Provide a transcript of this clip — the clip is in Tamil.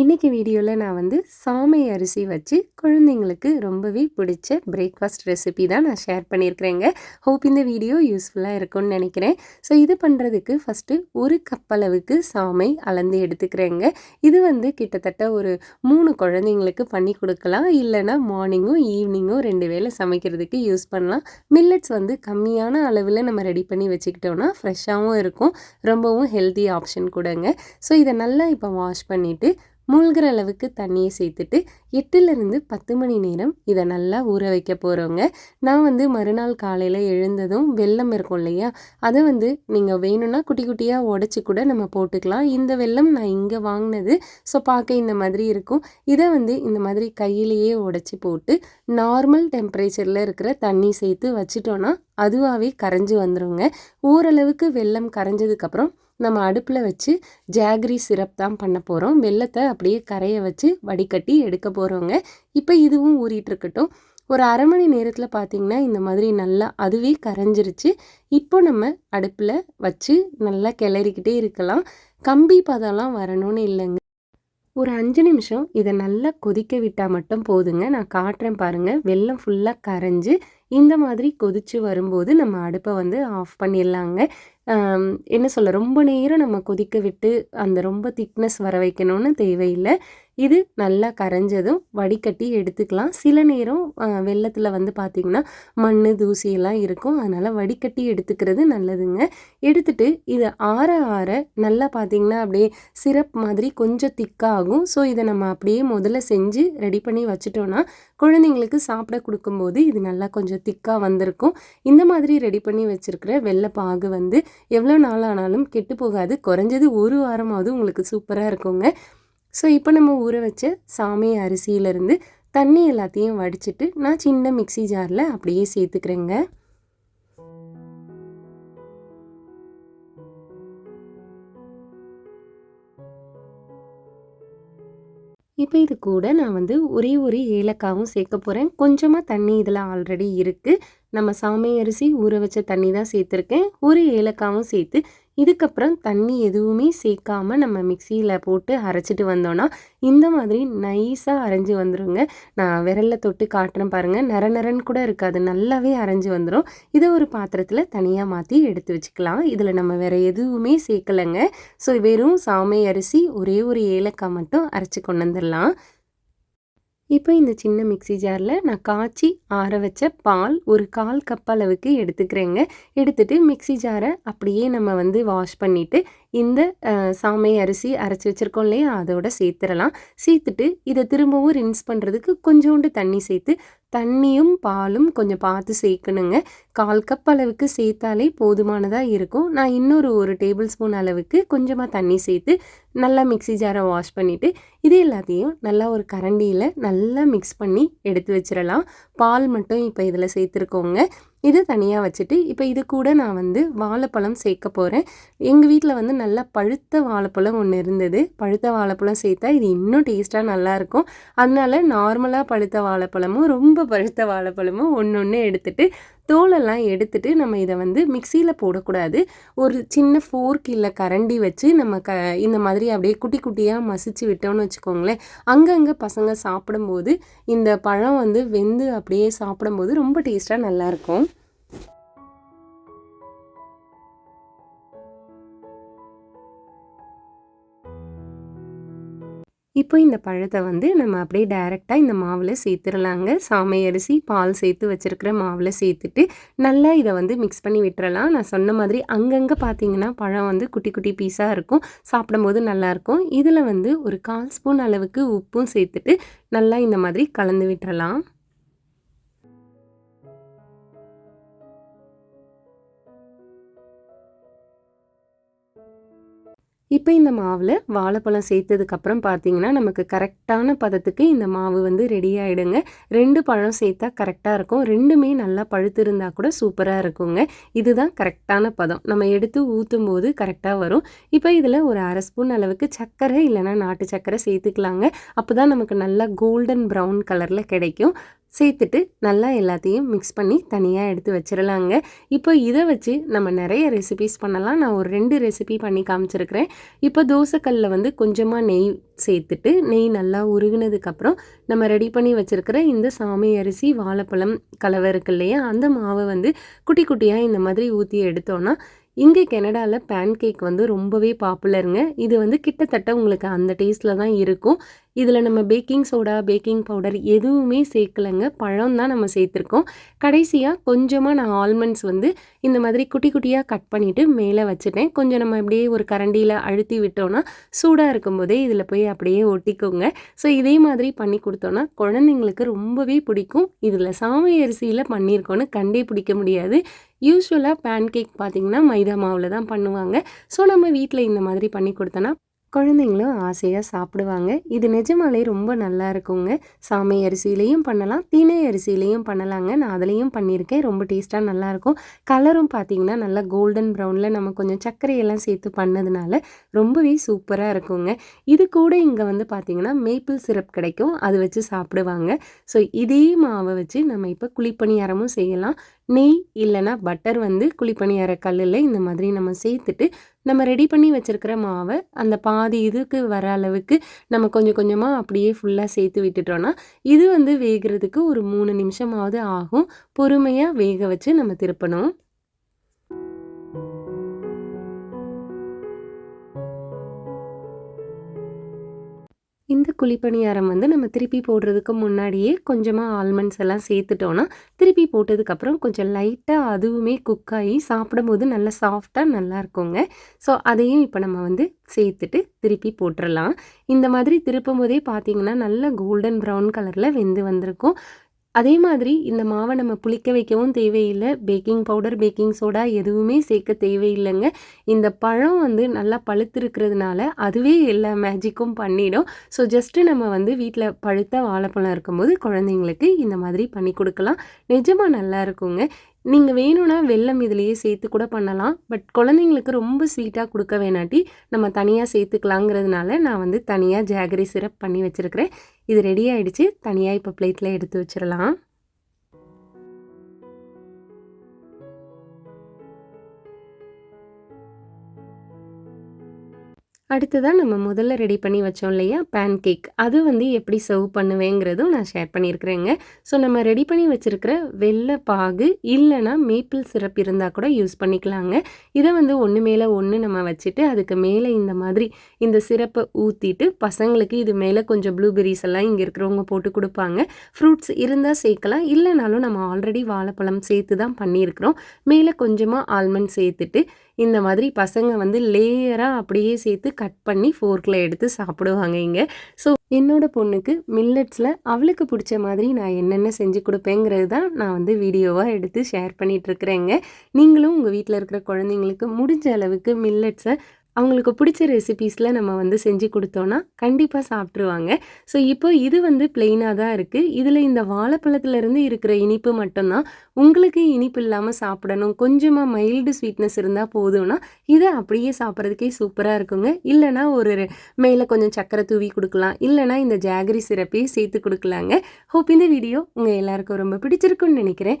இன்றைக்கி வீடியோவில் நான் வந்து சாமை அரிசி வச்சு குழந்தைங்களுக்கு ரொம்பவே பிடிச்ச பிரேக்ஃபாஸ்ட் ரெசிபி தான் நான் ஷேர் பண்ணியிருக்கிறேங்க. ஹோப் இந்த வீடியோ யூஸ்ஃபுல்லாக இருக்கும்னு நினைக்கிறேன். ஸோ இது பண்ணுறதுக்கு ஃபஸ்ட்டு ஒரு கப் அளவுக்கு சாமை அளந்து எடுத்துக்கிறேங்க. இது வந்து கிட்டத்தட்ட ஒரு மூணு குழந்தைங்களுக்கு பண்ணி கொடுக்கலாம். இல்லைன்னா மார்னிங்கும் ஈவினிங்கும் ரெண்டு வேளை சமைக்கிறதுக்கு யூஸ் பண்ணலாம். மில்லட்ஸ் வந்து கம்மியான அளவில் நம்ம ரெடி பண்ணி வச்சுக்கிட்டோன்னா ஃப்ரெஷ்ஷாகவும் இருக்கும். ரொம்பவும் ஹெல்த்தி ஆப்ஷன் கூடங்க. ஸோ இதை நல்லா இப்போ வாஷ் பண்ணிவிட்டு மூழ்கிற அளவுக்கு தண்ணியை சேர்த்துட்டு எட்டுலேருந்து பத்து மணி நேரம் இதை நல்லா ஊற வைக்க போகிறோங்க நான் வந்து மறுநாள் காலையில் எழுந்ததும் வெள்ளம் இருக்கும் இல்லையா? அதை வந்து நீங்கள் வேணும்னா குட்டி குட்டியாக உடச்சி கூட நம்ம போட்டுக்கலாம். இந்த வெள்ளம் நான் இங்கே வாங்கினது ஸோ பார்க்க இந்த மாதிரி இருக்கும். இதை வந்து இந்த மாதிரி கையிலேயே உடச்சி போட்டு நார்மல் டெம்பரேச்சரில் இருக்கிற தண்ணி சேர்த்து வச்சிட்டோன்னா அதுவாகவே கரைஞ்சி வந்துடுங்க ஓரளவுக்கு வெள்ளம் கரைஞ்சதுக்கப்புறம் நம்ம அடுப்பில் வச்சு ஜாகரி சிரப் தான் பண்ண போகிறோம் வெள்ளத்தை அப்படியே கரையை வச்சு வடிகட்டி எடுக்க போகிறோங்க இப்போ இதுவும் ஊறிட்டுருக்கட்டும் ஒரு அரை மணி நேரத்தில் பார்த்திங்கன்னா இந்த மாதிரி நல்லா அதுவே கரைஞ்சிருச்சு. இப்போ நம்ம அடுப்பில் வச்சு நல்லா கிளறிக்கிட்டே இருக்கலாம். கம்பி பதம்லாம் வரணும்னு இல்லைங்க. ஒரு அஞ்சு நிமிஷம் இதை நல்லா கொதிக்க விட்டால் மட்டும் போதுங்க. நான் காட்டுறேன் பாருங்கள் வெள்ளம் ஃபுல்லாக கரைஞ்சி இந்த மாதிரி கொதித்து வரும்போது நம்ம அடுப்பை வந்து ஆஃப் பண்ணிடலாங்க. என்ன சொல்ல ரொம்ப நேரம் நம்ம கொதிக்க விட்டு அந்த ரொம்ப திக்னஸ் வர வைக்கணும்னு தேவையில்லை. இது நல்லா கரைஞ்சதும் வடிகட்டி எடுத்துக்கலாம். சில நேரம் வெள்ளத்தில் வந்து பார்த்திங்கன்னா மண் தூசியெல்லாம் இருக்கும். அதனால் வடிகட்டி எடுத்துக்கிறது நல்லதுங்க. எடுத்துட்டு இதை ஆற ஆற நல்லா பார்த்திங்கன்னா அப்படியே சிரப் மாதிரி கொஞ்சம் திக்காகும் ஸோ இதை நம்ம அப்படியே முதல்ல செஞ்சு ரெடி பண்ணி வச்சுட்டோன்னா குழந்தைங்களுக்கு சாப்பிட கொடுக்கும்போது இது நல்லா கொஞ்சம் திக்காக வந்திருக்கும். இந்த மாதிரி ரெடி பண்ணி வச்சுருக்கிற வெள்ளைப்பாகு வந்து எவ்வளோ நாள் ஆனாலும் கெட்டு போகாது. குறைஞ்சது ஒரு வாரமாவது உங்களுக்கு சூப்பராக இருக்குங்க. ஸோ இப்போ நம்ம ஊற வச்ச சாமி அரிசியிலேருந்து தண்ணி எல்லாத்தையும் வடிச்சிட்டு நான் சின்ன மிக்சி ஜாரில் அப்படியே சேர்த்துக்கிறேங்க. இப்போ இது கூட நான் வந்து ஒரே ஒரு ஏலக்காவும் சேர்க்க போகிறேன் கொஞ்சமாக தண்ணி இதில் ஆல்ரெடி இருக்குது நம்ம சாமை அரிசி ஊற வச்ச தண்ணி தான் சேர்த்துருக்கேன். ஒரு ஏலக்காவும் சேர்த்து இதுக்கப்புறம் தண்ணி எதுவுமே சேர்க்காம நம்ம மிக்சியில் போட்டு அரைச்சிட்டு வந்தோன்னா இந்த மாதிரி நைஸாக அரைஞ்சி வந்துடுங்க நான் விரலில் தொட்டு காட்டுறேன் பாருங்கள் நர நரன்னு கூட இருக்காது. நல்லாவே அரைஞ்சி வந்துடும் இதை ஒரு பாத்திரத்தில் தனியாக மாற்றி எடுத்து வச்சுக்கலாம். இதில் நம்ம வேறு எதுவுமே சேர்க்கலைங்க. ஸோ வெறும் சாமை அரிசி ஒரே ஒரு ஏலக்காய் மட்டும் அரைச்சி கொண்டு வந்துடலாம் இப்போ இந்த சின்ன மிக்சி ஜாரில் நான் காய்ச்சி ஆற வச்ச பால் ஒரு கால் கப் அளவுக்கு எடுத்துக்கிறேங்க. எடுத்துகிட்டு மிக்சி ஜாரை அப்படியே நம்ம வந்து வாஷ் பண்ணிவிட்டு இந்த சாமை அரிசி அரைச்சி வச்சுருக்கோம் இல்லையா? அதோட சேர்த்துடலாம். சேர்த்துட்டு இதை திரும்பவும் ரின்ஸ் பண்ணுறதுக்கு கொஞ்சோண்டு தண்ணி சேர்த்து தண்ணியும் பாலும் கொஞ்சம் பார்த்து சேர்க்கணுங்க. கால் கப் அளவுக்கு சேர்த்தாலே போதுமானதாக இருக்கும். நான் இன்னொரு ஒரு டேபிள் ஸ்பூன் அளவுக்கு கொஞ்சமாக தண்ணி சேர்த்து நல்லா மிக்சி ஜாரை வாஷ் பண்ணிவிட்டு இது எல்லாத்தையும் நல்லா ஒரு கரண்டியில் நல்லா மிக்ஸ் பண்ணி எடுத்து வச்சிடலாம் பால் மட்டும் இப்போ இதில் சேர்த்துருக்கோங்க. இது தனியாக வச்சுட்டு இப்போ இது கூட நான் வந்து வாழைப்பழம் சேர்க்க போகிறேன் எங்கள் வீட்டில் வந்து நல்லா பழுத்த வாழைப்பழம் ஒன்று இருந்தது. பழுத்த வாழைப்பழம் சேர்த்தா இது இன்னும் டேஸ்ட்டாக நல்லாயிருக்கும். அதனால நார்மலாக பழுத்த வாழைப்பழமும் ரொம்ப பழுத்த வாழைப்பழமும் ஒன்று ஒன்று எடுத்துகிட்டு தோலெல்லாம் எடுத்துட்டு நம்ம இதை வந்து மிக்சியில் போடக்கூடாது. ஒரு சின்ன ஃபோர்க் இல்லை கரண்டி வச்சு நம்ம க இந்த மாதிரி அப்படியே குட்டி குட்டியாக மசிச்சு விட்டோம்னு வச்சுக்கோங்களேன். அங்கங்கே பசங்க சாப்பிடும்போது இந்த பழம் வந்து வெந்து அப்படியே சாப்பிடும்போது ரொம்ப டேஸ்ட்டாக நல்லாயிருக்கும் இப்போ இந்த பழத்தை வந்து நம்ம அப்படியே டைரெக்டாக இந்த மாவில் சேர்த்துடலாங்க சாமை அரிசி பால் சேர்த்து வச்சுருக்கிற மாவில் சேர்த்துட்டு நல்லா இதை வந்து மிக்ஸ் பண்ணி விட்டுறலாம். நான் சொன்ன மாதிரி அங்கங்கே பார்த்தீங்கன்னா பழம் வந்து குட்டி குட்டி பீஸாக இருக்கும். சாப்பிடும்போது நல்லாயிருக்கும் இதில் வந்து ஒரு கால் ஸ்பூன் அளவுக்கு உப்பும் சேர்த்துட்டு நல்லா இந்த மாதிரி கலந்து விட்டுறலாம். இப்போ இந்த மாவில் வாழைப்பழம் சேர்த்ததுக்கப்புறம் பார்த்தீங்கன்னா நமக்கு கரெக்டான பதத்துக்கு இந்த மாவு வந்து ரெடி ஆகிடுங்க ரெண்டு பழம் சேர்த்தா கரெக்டாக இருக்கும். ரெண்டுமே நல்லா பழுத்து இருந்தால் கூட சூப்பராக இருக்குங்க. இதுதான் கரெக்டான பதம். நம்ம எடுத்து ஊற்றும் போது கரெக்டாக வரும். இப்போ இதில் ஒரு அரை ஸ்பூன் அளவுக்கு சர்க்கரை இல்லைனா நாட்டு சர்க்கரை சேர்த்துக்கலாங்க. அப்போ தான் நமக்கு நல்லா கோல்டன் ப்ரௌன் கலரில் கிடைக்கும். சேர்த்துட்டு நல்லா எல்லாத்தையும் மிக்ஸ் பண்ணி தனியாக எடுத்து வச்சிடலாங்க இப்போ இதை வச்சு நம்ம நிறைய ரெசிபிஸ் பண்ணலாம். நான் ஒரு ரெண்டு ரெசிபி பண்ணி காமிச்சிருக்கிறேன். இப்போ தோசைக்கல்லில் வந்து கொஞ்சமாக நெய் சேர்த்துட்டு நெய் நல்லா உருகினதுக்கப்புறம் நம்ம ரெடி பண்ணி வச்சுருக்கிற இந்த சாமி அரிசி வாழைப்பழம் கலவை இருக்கு இல்லையா? அந்த மாவை வந்து குட்டி குட்டியாக இந்த மாதிரி ஊற்றி எடுத்தோன்னா இங்கே கெனடாவில் பேன் கேக் வந்து ரொம்பவே பாப்புலருங்க இது வந்து கிட்டத்தட்ட உங்களுக்கு அந்த டேஸ்ட்டில் தான் இருக்கும். இதில் நம்ம பேக்கிங் சோடா பேக்கிங் பவுடர் எதுவுமே சேர்க்கலைங்க. பழம் தான் நம்ம சேர்த்துருக்கோம். கடைசியாக கொஞ்சமாக நான் ஆல்மண்ட்ஸ் வந்து இந்த மாதிரி குட்டி குட்டியாக கட் பண்ணிவிட்டு மேலே வச்சுட்டேன். கொஞ்சம் நம்ம அப்படியே ஒரு கரண்டியில் அழுத்தி விட்டோன்னா சூடாக இருக்கும்போதே இதில் போய் அப்படியே ஒட்டிக்கோங்க. ஸோ இதே மாதிரி பண்ணி கொடுத்தோன்னா குழந்தைங்களுக்கு ரொம்பவே பிடிக்கும். இதில் சாமை அரிசியில் பண்ணியிருக்கோன்னு கண்டே பிடிக்க முடியாது. யூஸ்வலாக பேன் கேக் பார்த்திங்கன்னா மைதா மாவில் தான் பண்ணுவாங்க. ஸோ நம்ம வீட்டில் இந்த மாதிரி பண்ணி கொடுத்தோன்னா குழந்தைங்களும் ஆசையாக சாப்பிடுவாங்க. இது நிஜமாலே ரொம்ப நல்லா இருக்குங்க. சாமை அரிசியிலையும் பண்ணலாம் தினை அரிசியிலையும் பண்ணலாங்க. நான் அதுலேயும் பண்ணியிருக்கேன். ரொம்ப டேஸ்ட்டாக நல்லாயிருக்கும் கலரும் பார்த்திங்கன்னா நல்லா கோல்டன் ப்ரௌனில் நம்ம கொஞ்சம் சர்க்கரையெல்லாம் சேர்த்து பண்ணதுனால ரொம்பவே சூப்பராக இருக்குங்க. இது கூட இங்கே வந்து பார்த்திங்கன்னா மேப்பிள் சிரப் கிடைக்கும். அது வச்சு சாப்பிடுவாங்க. ஸோ இதே மாவை வச்சு நம்ம இப்போ குழிப்பணியாரமும் செய்யலாம். நெய் இல்லைன்னா பட்டர் வந்து குழிப்பணியார கல்லில் இந்த மாதிரி நம்ம சேர்த்துட்டு நம்ம ரெடி பண்ணி வச்சுருக்கிற மாவை அந்த பாதி இதுக்கு வர அளவுக்கு நம்ம கொஞ்சம் கொஞ்சமாக அப்படியே ஃபுல்லாக சேர்த்து விட்டுட்டோன்னா இது வந்து வேகிறதுக்கு ஒரு மூணு நிமிஷமாவது ஆகும். பொறுமையாக வேக வச்சு நம்ம திருப்பணும். இந்த குழிப்பணியாரம் வந்து நம்ம திருப்பி போடுறதுக்கு முன்னாடியே கொஞ்சமாக ஆல்மண்ட்ஸ் எல்லாம் சேர்த்துட்டோன்னா திருப்பி போட்டதுக்கப்புறம் கொஞ்சம் லைட்டாக அதுவுமே குக் ஆகி சாப்பிடும்போது நல்லா சாஃப்டாக நல்லா இருக்குங்க. ஸோ அதையும் இப்போ நம்ம வந்து சேர்த்துட்டு திருப்பி போட்டுடலாம் இந்த மாதிரி திருப்பும் போதே பார்த்தீங்கன்னா நல்ல கோல்டன் ப்ரௌன் கலரில் வெந்து வந்திருக்கும். அதே மாதிரி இந்த மாவை நம்ம புளிக்க வைக்கவும் தேவையில்லை. பேக்கிங் பவுடர் பேக்கிங் சோடா எதுவுமே சேர்க்க தேவையில்லைங்க. இந்த பழம் வந்து நல்லா பழுத்திருக்கிறதுனால அதுவே எல்லா மேஜிக்கும் பண்ணிடும். ஸோ ஜஸ்ட்டு நம்ம வந்து வீட்டில் பழுத்த வாழைப்பழம் இருக்கும்போது குழந்தைங்களுக்கு இந்த மாதிரி பண்ணி கொடுக்கலாம். நிஜமாக நல்லா இருக்குங்க. நீங்கள் வேணும்னா வெல்லம் இதுலேயே சேர்த்து கூட பண்ணலாம். பட் குழந்தைங்களுக்கு ரொம்ப ஸ்வீட்டாக கொடுக்க வேணாட்டி நம்ம தனியாக சேர்த்துக்கலாங்கிறதுனால நான் வந்து தனியாக ஜாகரி சிரப் பண்ணி வச்சுருக்கிறேன். இது ரெடி ஆகிடுச்சு தனியாக இப்போ பிளேட்டில் எடுத்து வச்சிடலாம். அடுத்ததாக நம்ம முதல்ல ரெடி பண்ணி வச்சோம் இல்லையா? பேன் கேக் அது வந்து எப்படி சர்வ் பண்ணுவேங்கிறதும் நான் ஷேர் பண்ணியிருக்கிறேங்க. ஸோ நம்ம ரெடி பண்ணி வச்சுருக்கிற வெள்ளை பாகு இல்லைனா மேப்பிள் சிரப் இருந்தால் கூட யூஸ் பண்ணிக்கலாங்க. இதை வந்து ஒன்று மேலே ஒன்று நம்ம வச்சுட்டு அதுக்கு மேலே இந்த மாதிரி இந்த சிரப்பை ஊற்றிட்டு பசங்களுக்கு இது மேலே கொஞ்சம் ப்ளூபெரிஸ் எல்லாம் இங்கே இருக்கிறவங்க போட்டு கொடுப்பாங்க. ஃப்ரூட்ஸ் இருந்தால் சேர்க்கலாம். இல்லைனாலும் நம்ம ஆல்ரெடி வாழைப்பழம் சேர்த்து தான் பண்ணியிருக்கிறோம். மேலே கொஞ்சமாக ஆல்மண்ட் சேர்த்துட்டு இந்த மாதிரி பசங்க வந்து லேயராக அப்படியே சேர்த்து கட் பண்ணி ஃபோர்க்கில் எடுத்து சாப்பிடுவாங்க இங்கே. ஸோ என்னோட பொண்ணுக்கு மில்லட்ஸில் அவளுக்கு பிடிச்ச மாதிரி நான் என்னென்ன செஞ்சு கொடுப்பேங்கிறது தான் நான் வந்து வீடியோவாக எடுத்து ஷேர் பண்ணிகிட்ருக்குறேங்க நீங்களும் உங்கள் வீட்டில் இருக்கிற குழந்தைங்களுக்கு முடிஞ்ச அளவுக்கு மில்லட்ஸை அவங்களுக்கு பிடிச்ச ரெசிபீஸில் நம்ம வந்து செஞ்சு கொடுத்தோன்னா கண்டிப்பாக சாப்பிட்ருவாங்க ஸோ இப்போ இது வந்து பிளெயினாக தான் இருக்குது இதில் இந்த வாழைப்பழத்துலேருந்து இருக்கிற இனிப்பு மட்டும்தான். உங்களுக்கு இனிப்பு இல்லாமல் சாப்பிடணும். கொஞ்சமாக மைல்டு ஸ்வீட்னஸ் இருந்தால் போதும்னா இதை அப்படியே சாப்பிட்றதுக்கே சூப்பராக இருக்குங்க. இல்லைனா ஒரு மேலே கொஞ்சம் சக்கரை தூவி கொடுக்கலாம். இல்லைனா இந்த ஜாகரி சிறப்பையும் சேர்த்து கொடுக்கலாங்க. ஹோப் இந்த வீடியோ உங்கள் எல்லாருக்கும் ரொம்ப பிடிச்சிருக்குன்னு நினைக்கிறேன்.